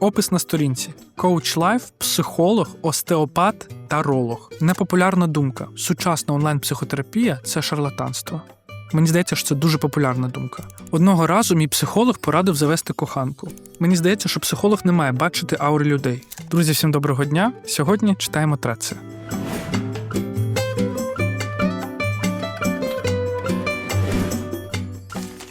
Опис на сторінці: коуч лайф, психолог, остеопат та ролог. Непопулярна думка. Сучасна онлайн-психотерапія це шарлатанство. Мені здається, що це дуже популярна думка. Одного разу мій психолог порадив завести коханку. Мені здається, що психолог не має бачити аури людей. Друзі, всім доброго дня! Сьогодні читаємо треці.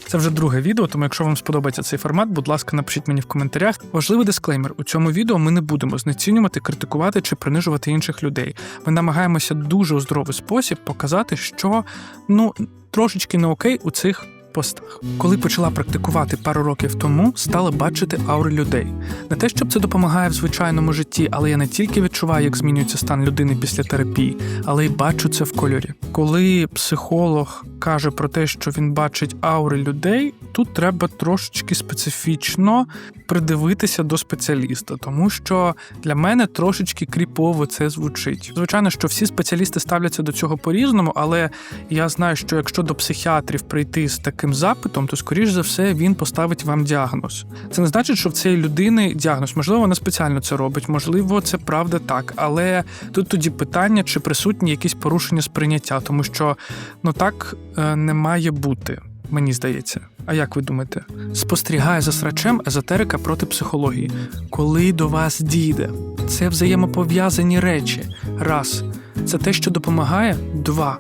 Це вже друге відео, тому якщо вам сподобається цей формат, будь ласка, напишіть мені в коментарях. Важливий дисклеймер: у цьому відео ми не будемо знецінювати, критикувати чи принижувати інших людей. Ми намагаємося дуже у здоровий спосіб показати, що ну трошечки не окей у цих. Постах, коли почала практикувати пару років тому, стала бачити аури людей. Не те, щоб це допомагає в звичайному житті, але я не тільки відчуваю, як змінюється стан людини після терапії, але й бачу це в кольорі. Коли психолог каже про те, що він бачить аури людей, тут треба трошечки специфічно придивитися до спеціаліста, тому що для мене трошечки кріпово це звучить. Звичайно, що всі спеціалісти ставляться до цього по-різному, але я знаю, що якщо до психіатрів прийти з таким запитом, то скоріш за все він поставить вам діагноз. Це не значить, що в цієї людини діагноз. Можливо, вона спеціально це робить, можливо, це правда так. Але тут тоді питання, чи присутні якісь порушення сприйняття, тому що ну так е, не має бути. Мені здається. А як ви думаєте? Спостерігає за срачем езотерика проти психології. Коли до вас дійде, це взаємопов'язані речі. Раз. Це те, що допомагає. Два.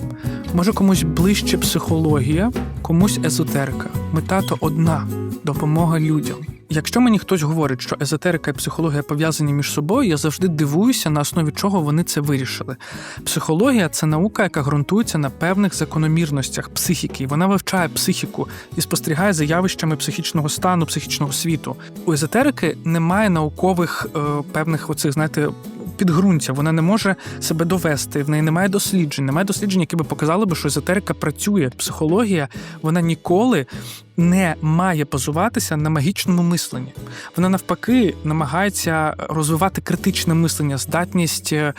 Може комусь ближче психологія, комусь езотерика. Мета то одна допомога людям. Якщо мені хтось говорить, що езотерика і психологія пов'язані між собою, я завжди дивуюся, на основі чого вони це вирішили. Психологія це наука, яка ґрунтується на певних закономірностях психіки. Вона вивчає психіку і спостерігає за явищами психічного стану, психічного світу. У езотерики немає наукових е, певних оцих, знаєте. Підґрунтя, вона не може себе довести, в неї немає досліджень, немає досліджень, які би показали що езотерика працює. Психологія вона ніколи не має базуватися на магічному мисленні. Вона навпаки намагається розвивати критичне мислення, здатність е,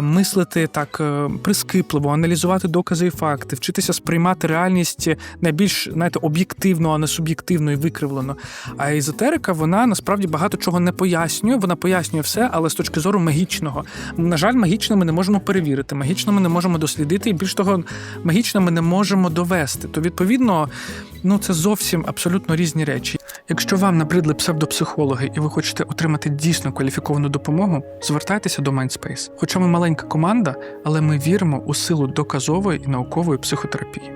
мислити так е, прискіпливо, аналізувати докази і факти, вчитися сприймати реальність найбільш знаєте, об'єктивно, а не суб'єктивно і викривлено. А езотерика вона насправді багато чого не пояснює. Вона пояснює все, але з точки зору магічного. На жаль, магічно ми не можемо перевірити, магічно ми не можемо дослідити, і більш того, магічно ми не можемо довести. То відповідно, ну це зовсім абсолютно різні речі. Якщо вам набридли псевдопсихологи і ви хочете отримати дійсно кваліфіковану допомогу, звертайтеся до Mindspace. Хоча ми маленька команда, але ми віримо у силу доказової і наукової психотерапії.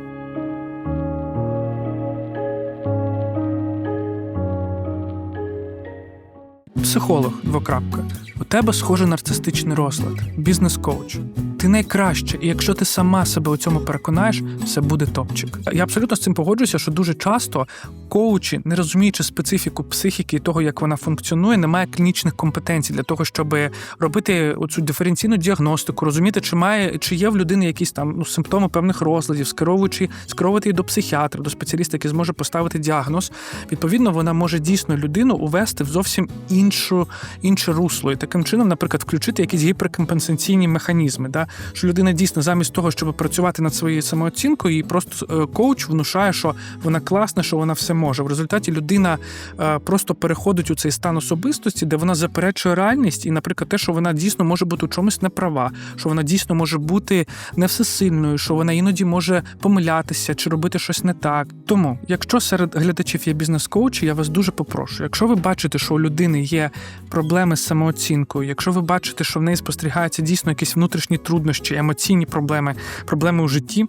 Психолог, двокрапка. У тебе схоже нарцистичний розлад, бізнес-коуч. Ти найкраще, і якщо ти сама себе у цьому переконаєш, все буде топчик. Я абсолютно з цим погоджуюся, що дуже часто коучі, не розуміючи специфіку психіки і того, як вона функціонує, немає клінічних компетенцій для того, щоб робити оцю диференційну діагностику, розуміти, чи має чи є в людини якісь там ну, симптоми певних розладів, скеровуючи скеровувати її до психіатра, до спеціаліста, який зможе поставити діагноз. Відповідно, вона може дійсно людину увести в зовсім іншу інше русло, і таким чином, наприклад, включити якісь гіперкомпенсаційні механізми. Да? Що людина дійсно замість того, щоб працювати над своєю самооцінкою, і просто е, коуч внушає, що вона класна, що вона все може. В результаті людина е, просто переходить у цей стан особистості, де вона заперечує реальність, і, наприклад, те, що вона дійсно може бути у чомусь неправа, що вона дійсно може бути не всесильною, що вона іноді може помилятися чи робити щось не так. Тому, якщо серед глядачів є бізнес-коучі, я вас дуже попрошу. Якщо ви бачите, що у людини є проблеми з самооцінкою, якщо ви бачите, що в неї спостерігаються дійсно якісь внутрішні труднощі, емоційні проблеми, проблеми у житті.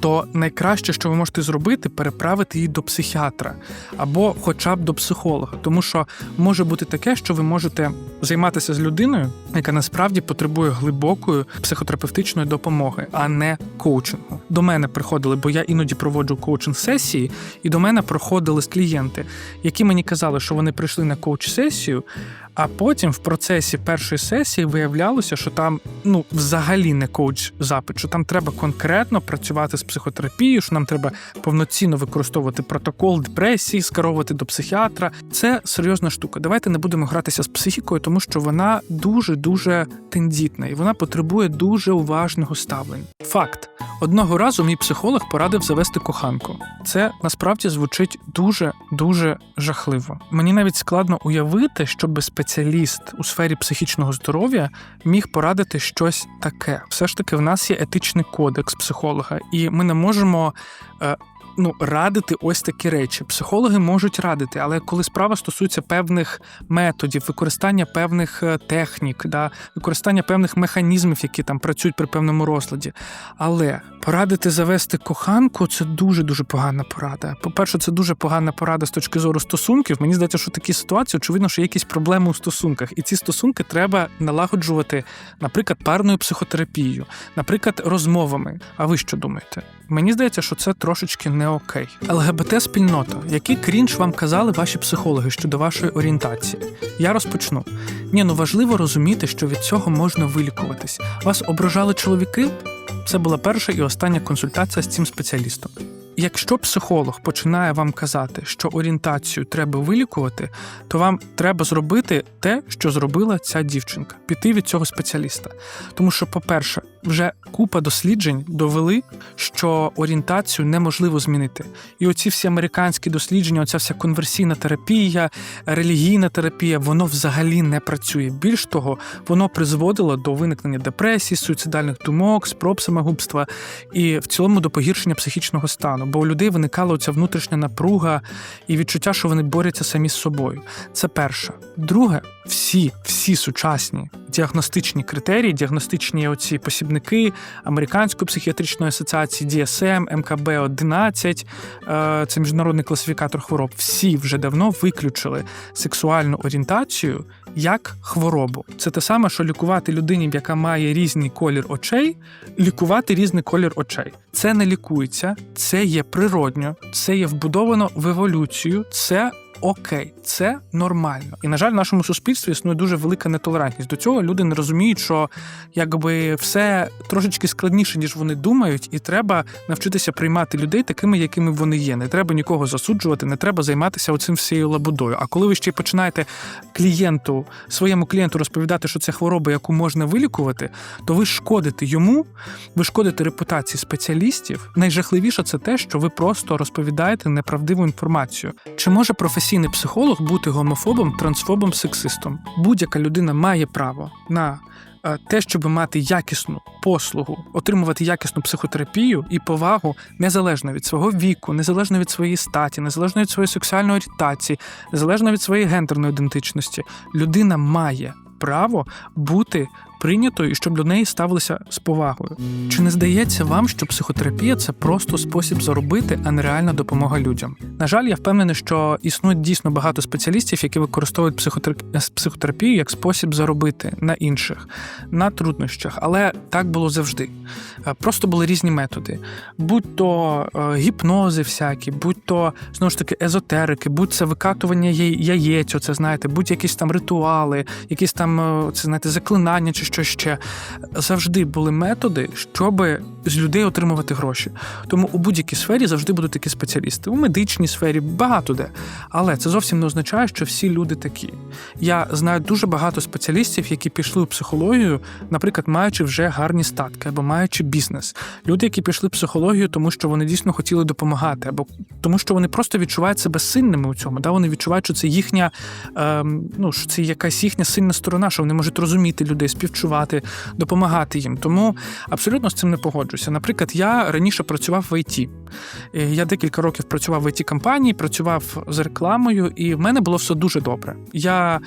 То найкраще, що ви можете зробити, переправити її до психіатра або, хоча б до психолога, тому що може бути таке, що ви можете займатися з людиною, яка насправді потребує глибокої психотерапевтичної допомоги, а не коучингу. До мене приходили, бо я іноді проводжу коучинг сесії, і до мене проходили клієнти, які мені казали, що вони прийшли на коуч-сесію. А потім в процесі першої сесії виявлялося, що там ну взагалі не коуч запит, що там треба конкретно працювати з психотерапією, що нам треба повноцінно використовувати протокол депресії, скеровувати до психіатра. Це серйозна штука. Давайте не будемо гратися з психікою, тому що вона дуже дуже тендітна і вона потребує дуже уважного ставлення. Факт: Одного разу мій психолог порадив завести коханку. Це насправді звучить дуже дуже жахливо. Мені навіть складно уявити, щоб спеціаліст у сфері психічного здоров'я міг порадити щось таке. Все ж таки, в нас є етичний кодекс психолога, і ми не можемо. е, Ну, радити ось такі речі. Психологи можуть радити, але коли справа стосується певних методів, використання певних е, технік, да, використання певних механізмів, які там працюють при певному розладі. Але порадити завести коханку це дуже дуже погана порада. По-перше, це дуже погана порада з точки зору стосунків. Мені здається, що такі ситуації, очевидно, що є якісь проблеми у стосунках, і ці стосунки треба налагоджувати, наприклад, парною психотерапією, наприклад, розмовами. А ви що думаєте? Мені здається, що це трошечки не окей. ЛГБТ спільнота, який крінж вам казали ваші психологи щодо вашої орієнтації? Я розпочну. Ні, ну важливо розуміти, що від цього можна вилікуватись. Вас ображали чоловіки? Це була перша і остання консультація з цим спеціалістом. Якщо психолог починає вам казати, що орієнтацію треба вилікувати, то вам треба зробити те, що зробила ця дівчинка піти від цього спеціаліста. Тому що, по-перше, вже купа досліджень довели, що орієнтацію неможливо змінити. І оці всі американські дослідження, оця вся конверсійна терапія, релігійна терапія, воно взагалі не працює. Більш того, воно призводило до виникнення депресії, суїцидальних думок, спроб самогубства і в цілому до погіршення психічного стану. Бо у людей виникала оця внутрішня напруга і відчуття, що вони борються самі з собою. Це перше. Друге, всі, всі сучасні діагностичні критерії, діагностичні оці посібники Американської психіатричної асоціації, DSM, МКБ 11 е, це міжнародний класифікатор хвороб. Всі вже давно виключили сексуальну орієнтацію як хворобу. Це те саме, що лікувати людині, яка має різний колір очей, лікувати різний колір очей. Це не лікується, це є природньо, це є вбудовано в еволюцію. це окей, це нормально. І на жаль, в нашому суспільстві існує дуже велика нетолерантність. До цього люди не розуміють, що якби все трошечки складніше, ніж вони думають, і треба навчитися приймати людей такими, якими вони є. Не треба нікого засуджувати, не треба займатися оцим всією лабудою. А коли ви ще й починаєте клієнту, своєму клієнту розповідати, що це хвороба, яку можна вилікувати, то ви шкодите йому, ви шкодите репутації спеціалістів. Найжахливіше це те, що ви просто розповідаєте неправдиву інформацію. Чи може професійний психолог бути гомофобом, трансфобом, сексистом? Будь-яка людина має право на е, те, щоб мати якісну послугу, отримувати якісну психотерапію і повагу незалежно від свого віку, незалежно від своєї статі, незалежно від своєї сексуальної орієнтації, незалежно від своєї гендерної ідентичності, людина має право бути прийнятою і щоб до неї ставилися з повагою. Чи не здається вам, що психотерапія це просто спосіб заробити, а не реальна допомога людям? На жаль, я впевнений, що існує дійсно багато спеціалістів, які використовують психотер- психотерапію як спосіб заробити на інших, на труднощах, але так було завжди. Е, Просто були різні методи, будь то е, гіпнози всякі, будь то знову ж таки езотерики, будь це викатування яєць, оце знаєте, будь якісь там ритуали, якісь там е, це знаєте, заклинання чи що ще. Завжди були методи, щоб з людей отримувати гроші. Тому у будь-якій сфері завжди будуть такі спеціалісти. У медичній сфері багато де. Але це зовсім не означає, що всі люди такі. Я знаю дуже багато спеціалістів, які пішли у психологію, наприклад, маючи вже гарні статки або маючи бізнес. Люди, які пішли в психологію, тому що вони дійсно хотіли допомагати, або тому, що вони просто відчувають себе сильними у цьому. Да? Вони відчувають, що це їхня, ем, ну що це якась їхня сильна сторона, що вони можуть розуміти людей, співчувати, допомагати їм. Тому абсолютно з цим не погоджуся. Наприклад, я раніше працював в ІТ. Е, Я декілька років працював в it компанії, працював з рекламою, і в мене було все дуже добре. Я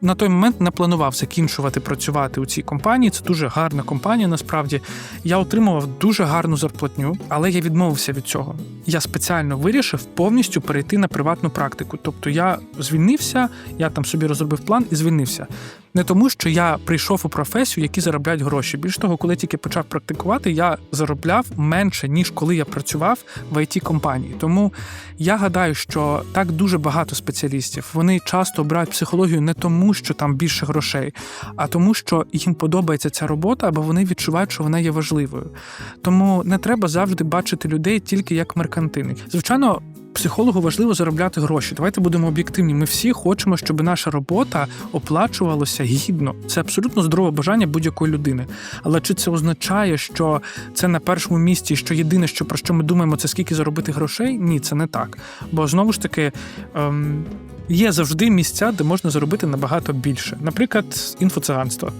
на той момент не планував закінчувати працювати у цій компанії. Це дуже гарна компанія. Насправді я отримував дуже гарну зарплатню, але я відмовився від цього. Я спеціально вирішив повністю перейти на приватну практику. Тобто я звільнився, я там собі розробив план і звільнився. Не тому, що я прийшов у професію, які заробляють гроші. Більш того, коли тільки почав практикувати, я заробляв менше ніж коли я працював в it компанії. Тому я гадаю, що так дуже багато спеціалістів вони часто обирають психологію не тому, що там більше грошей, а тому, що їм подобається ця робота, або вони відчувають, що вона є важливою. Тому не треба завжди бачити людей тільки як меркантини. Звичайно. Психологу важливо заробляти гроші. Давайте будемо об'єктивні. Ми всі хочемо, щоб наша робота оплачувалася гідно. Це абсолютно здорове бажання будь-якої людини. Але чи це означає, що це на першому місці, що єдине, що про що ми думаємо, це скільки заробити грошей? Ні, це не так. Бо знову ж таки. Ем... Є завжди місця, де можна заробити набагато більше, наприклад, інфоциганство.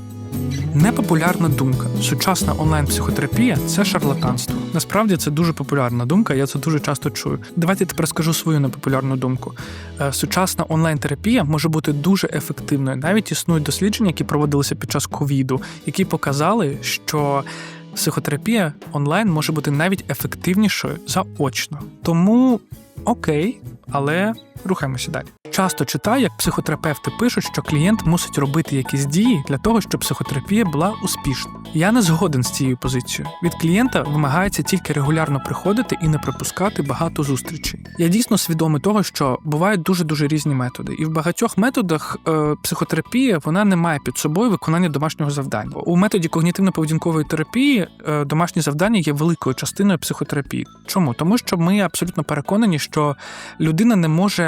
Непопулярна думка. Сучасна онлайн-психотерапія це шарлатанство. Насправді це дуже популярна думка, я це дуже часто чую. Давайте тепер скажу свою непопулярну думку. Е, Сучасна онлайн-терапія може бути дуже ефективною. Навіть існують дослідження, які проводилися під час ковіду, які показали, що психотерапія онлайн може бути навіть ефективнішою заочно. Тому окей, але рухаємося далі. Часто читаю, як психотерапевти пишуть, що клієнт мусить робити якісь дії для того, щоб психотерапія була успішна. Я не згоден з цією позицією. Від клієнта вимагається тільки регулярно приходити і не пропускати багато зустрічей. Я дійсно свідомий того, що бувають дуже дуже різні методи, і в багатьох методах е, психотерапія вона не має під собою виконання домашнього завдання. У методі когнітивно-поведінкової терапії е, домашні завдання є великою частиною психотерапії. Чому? Тому що ми абсолютно переконані, що людина не може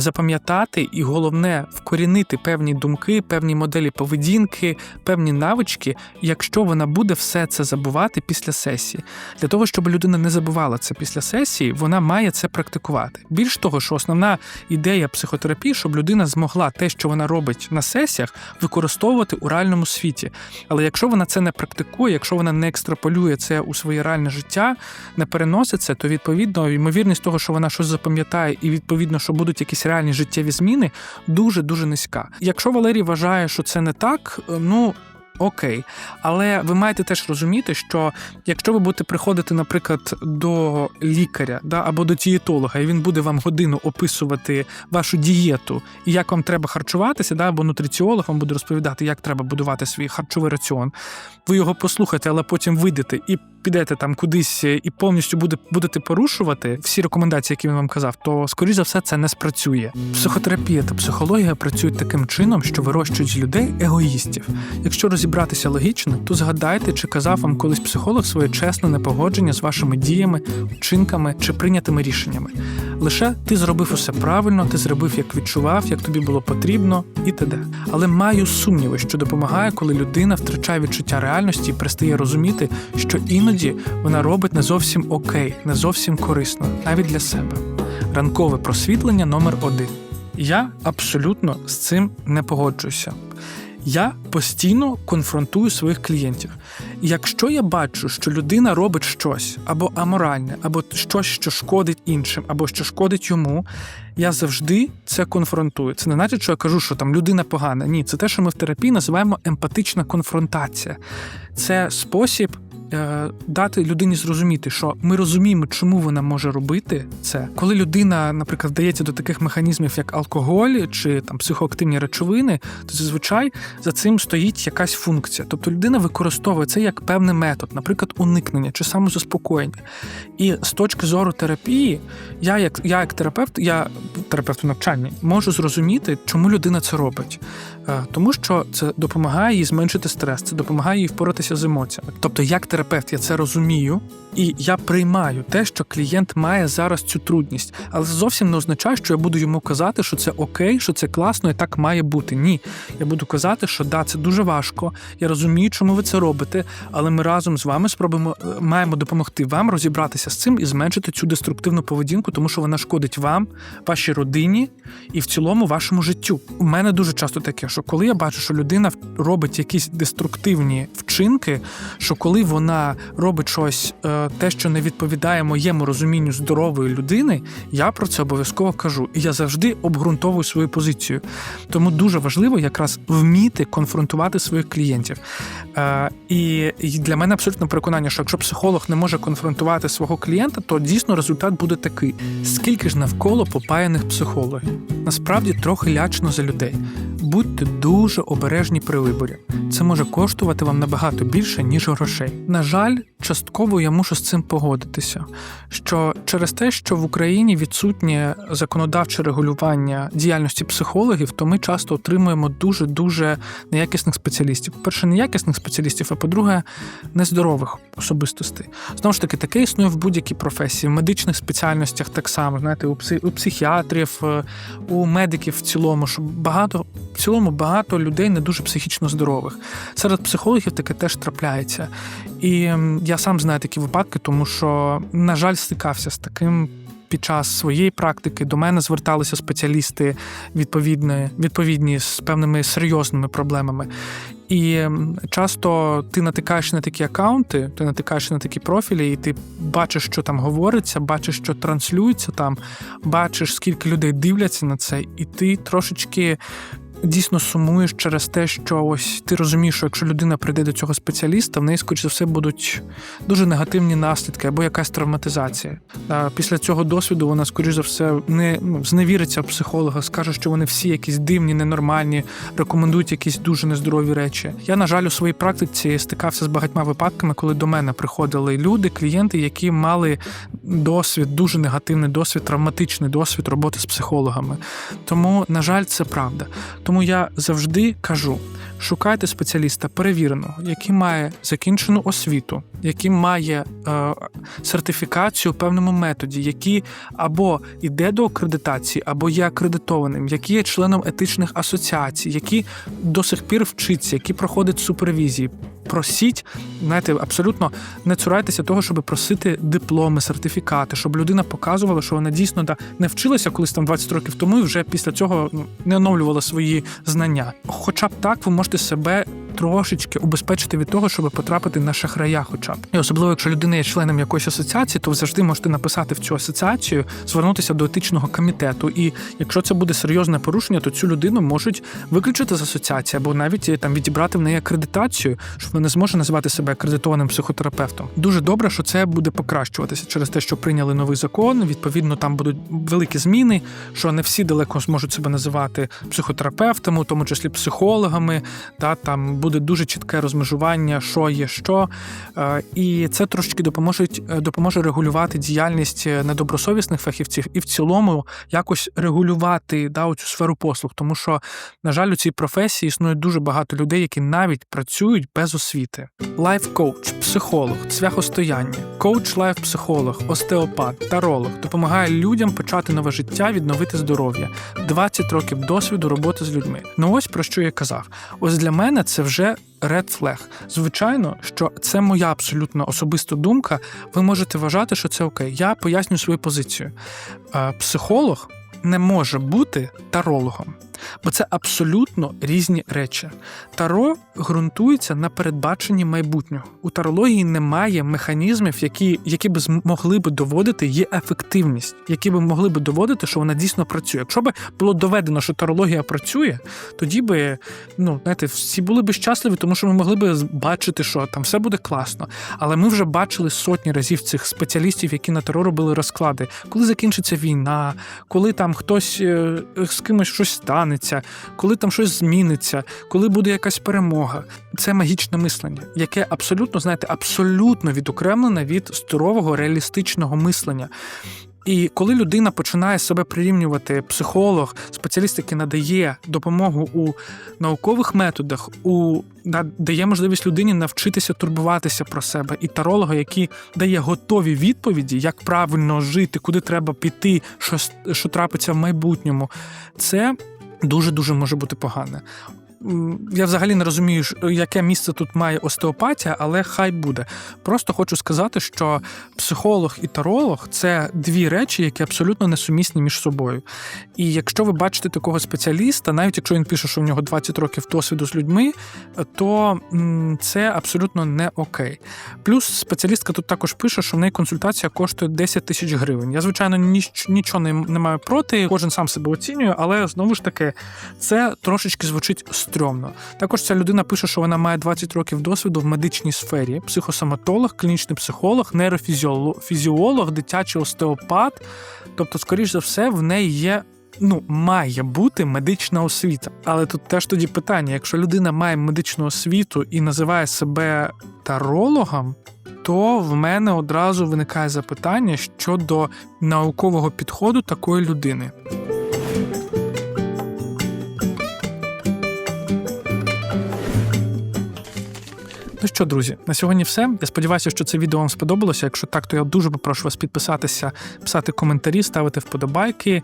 запам'ятати і головне вкорінити певні думки, певні моделі поведінки, певні навички, якщо вона буде все це забувати після сесії. Для того, щоб людина не забувала це після сесії, вона має це практикувати. Більш того, що основна ідея психотерапії, щоб людина змогла те, що вона робить на сесіях, використовувати у реальному світі. Але якщо вона це не практикує, якщо вона не екстраполює це у своє реальне життя, не переносить це, то відповідно ймовірність того, що вона щось запам'ятає, і відповідно, що будуть якісь реальні життєві зміни, дуже дуже низька. Якщо Валерій вважає, що це не так, ну. Окей, але ви маєте теж розуміти, що якщо ви будете приходити, наприклад, до лікаря да, або до дієтолога, і він буде вам годину описувати вашу дієту і як вам треба харчуватися, да, або нутриціолог вам буде розповідати, як треба будувати свій харчовий раціон. Ви його послухаєте, але потім вийдете і підете там кудись і повністю буде, будете порушувати всі рекомендації, які він вам казав, то скоріш за все це не спрацює. Психотерапія та психологія працюють таким чином, що вирощують з людей егоїстів. Якщо розібратися логічно, то згадайте, чи казав вам колись психолог своє чесне непогодження з вашими діями, вчинками чи прийнятими рішеннями. Лише ти зробив усе правильно, ти зробив, як відчував, як тобі було потрібно, і т.д. Але маю сумніви, що допомагає, коли людина втрачає відчуття реальності і пристає розуміти, що іноді вона робить не зовсім окей, не зовсім корисно, навіть для себе. Ранкове просвітлення номер один. Я абсолютно з цим не погоджуюся. Я постійно конфронтую своїх клієнтів. Якщо я бачу, що людина робить щось або аморальне, або щось, що шкодить іншим, або що шкодить йому, я завжди це конфронтую. Це не значить, що я кажу, що там людина погана. Ні, це те, що ми в терапії називаємо емпатична конфронтація. Це спосіб дати людині зрозуміти, що ми розуміємо, чому вона може робити це. Коли людина, наприклад, вдається до таких механізмів, як алкоголь чи там психоактивні речовини, то зазвичай за цим стоїть якась функція. Тобто людина використовує це як певний метод, наприклад, уникнення чи самозаспокоєння. І з точки зору терапії, я, як я як терапевт, я терапевт у навчанні, можу зрозуміти, чому людина це робить. Е, Тому що це допомагає їй зменшити стрес, це допомагає їй впоратися з емоціями. Тобто, як терапевт, я це розумію, і я приймаю те, що клієнт має зараз цю трудність, але це зовсім не означає, що я буду йому казати, що це окей, що це класно і так має бути. Ні, я буду казати, що да, це дуже важко. Я розумію, чому ви це робите, але ми разом з вами спробуємо е, маємо допомогти вам розібратися з цим і зменшити цю деструктивну поведінку, тому що вона шкодить вам, вашій родині і в цілому вашому життю. У мене дуже часто таке, що коли я бачу, що людина робить якісь деструктивні вчинки, що коли вона робить щось, е, те, що не відповідає моєму розумінню здорової людини, я про це обов'язково кажу. І я завжди обґрунтовую свою позицію. Тому дуже важливо якраз вміти конфронтувати своїх клієнтів. Е, І для мене абсолютно переконання, що якщо психолог не може конфронтувати свого клієнта, то дійсно результат буде такий: скільки ж навколо попаяних психологів? Насправді трохи лячно за людей. Будьте дуже обережні при виборі. Це може коштувати вам набагато більше, ніж грошей. На жаль, частково я мушу з цим погодитися. Що через те, що в Україні відсутнє законодавче регулювання діяльності психологів, то ми часто отримуємо дуже дуже неякісних спеціалістів. По-перше, неякісних спеціалістів, а по-друге, нездорових особистостей. Знову ж таки, таке існує в будь-якій професії, в медичних спеціальностях так само, знаєте, у психіатрів, е, у медиків в цілому, що багато в цілому багато людей не дуже психічно здорових. Серед психологів таке теж трапляється. І я сам знаю такі випадки, тому що, на жаль, стикався з таким. Під час своєї практики до мене зверталися спеціалісти відповідні, відповідні з певними серйозними проблемами. І часто ти натикаєш на такі акаунти, ти натикаєш на такі профілі, і ти бачиш, що там говориться, бачиш, що транслюється там, бачиш, скільки людей дивляться на це, і ти трошечки дійсно сумуєш через те, що ось ти розумієш, що якщо людина прийде до цього спеціаліста, в неї, скоріше за все, будуть дуже негативні наслідки або якась травматизація. Після цього досвіду вона, скоріш за все, не ну, зневіриться в психолога, скаже, що вони всі якісь дивні, ненормальні, рекомендують якісь дуже нездорові речі. Я, на жаль, у своїй практиці стикався з багатьма випадками, коли до мене приходили люди, клієнти, які мали досвід, дуже негативний досвід, травматичний досвід роботи з психологами. Тому, на жаль, це правда. Тому я завжди кажу: шукайте спеціаліста перевіреного, який має закінчену освіту, який має е, сертифікацію в певному методі, який або йде до акредитації, або є акредитованим, який є членом етичних асоціацій, який до сих пір вчиться, який проходить супервізії. Просіть, знаєте, абсолютно не цурайтеся того, щоб просити дипломи, сертифікати, щоб людина показувала, що вона дійсно да, не вчилася колись там 20 років тому, і вже після цього ну, не оновлювала свої знання. Хоча б так ви можете себе трошечки убезпечити від того, щоб потрапити на шахрая, хоча б і особливо, якщо людина є членом якоїсь асоціації, то ви завжди можете написати в цю асоціацію, звернутися до етичного комітету. І якщо це буде серйозне порушення, то цю людину можуть виключити з асоціації або навіть там відібрати в неї акредитацію, що вона не зможе називати себе акредитованим психотерапевтом. Дуже добре, що це буде покращуватися через те, що прийняли новий закон. Відповідно, там будуть великі зміни, що не всі далеко зможуть себе називати психотерапевтами, у тому числі психологами, та там буде дуже чітке розмежування, що є що, е, і це трошечки допоможе допоможе регулювати діяльність недобросовісних фахівців і в цілому якось регулювати да, цю сферу послуг, тому що, на жаль, у цій професії існує дуже багато людей, які навіть працюють без освіти. Лайф-коуч, психолог, цвяхостояння, коуч лайф-психолог, остеопат, таролог допомагає людям почати нове життя, відновити здоров'я, 20 років досвіду роботи з людьми. Ну ось про що я казав. Ось для мене це вже red flag. Звичайно, що це моя абсолютно особиста думка. Ви можете вважати, що це окей. Я поясню свою позицію. Психолог не може бути тарологом. Бо це абсолютно різні речі. Таро ґрунтується на передбаченні майбутнього. У тарології немає механізмів, які які б змогли б доводити її ефективність, які б могли б доводити, що вона дійсно працює. Якщо б було доведено, що тарологія працює, тоді би ну знаєте, всі були б щасливі, тому що ми могли б бачити, що там все буде класно. Але ми вже бачили сотні разів цих спеціалістів, які на таро робили розклади, коли закінчиться війна, коли там хтось е, з кимось щось стане станеться, коли там щось зміниться, коли буде якась перемога. Це магічне мислення, яке абсолютно, знаєте, абсолютно відокремлене від здорового реалістичного мислення. І коли людина починає себе прирівнювати, психолог, спеціаліст, який надає допомогу у наукових методах, у дає можливість людині навчитися турбуватися про себе, і таролога, який дає готові відповіді, як правильно жити, куди треба піти, що, що трапиться в майбутньому, це дуже дуже може бути погане я взагалі не розумію, яке місце тут має остеопатія, але хай буде. Просто хочу сказати, що психолог і таролог це дві речі, які абсолютно несумісні між собою. І якщо ви бачите такого спеціаліста, навіть якщо він пише, що у нього 20 років досвіду з людьми, то це абсолютно не окей. Плюс спеціалістка тут також пише, що в неї консультація коштує 10 тисяч гривень. Я, звичайно, ніч, нічого не маю проти, кожен сам себе оцінює, але знову ж таки, це трошечки звучить стрьомно. Також ця людина пише, що вона має 20 років досвіду в медичній сфері: психосоматолог, клінічний психолог, нейрофізіолог, дитячий остеопат. Тобто, скоріш за все, в неї є. Ну, має бути медична освіта. Але тут теж тоді питання: якщо людина має медичну освіту і називає себе тарологам, то в мене одразу виникає запитання щодо наукового підходу такої людини. Що, друзі, на сьогодні все. Я сподіваюся, що це відео вам сподобалося. Якщо так, то я дуже попрошу вас підписатися, писати коментарі, ставити вподобайки.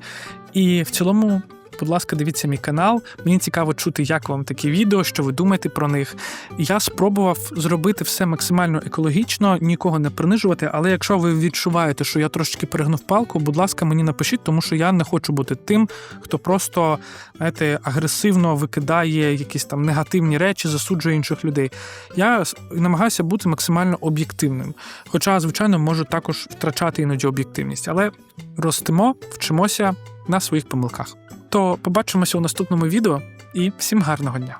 І в цілому, будь ласка, дивіться мій канал. Мені цікаво чути, як вам такі відео, що ви думаєте про них. Я спробував зробити все максимально екологічно, нікого не принижувати. Але якщо ви відчуваєте, що я трошки перегнув палку, будь ласка, мені напишіть, тому що я не хочу бути тим, хто просто знаєте, агресивно викидає якісь там негативні речі, засуджує інших людей. Я намагаюся бути максимально об'єктивним. Хоча, звичайно, можу також втрачати іноді об'єктивність, але ростемо, вчимося на своїх помилках то побачимося у наступному відео і всім гарного дня!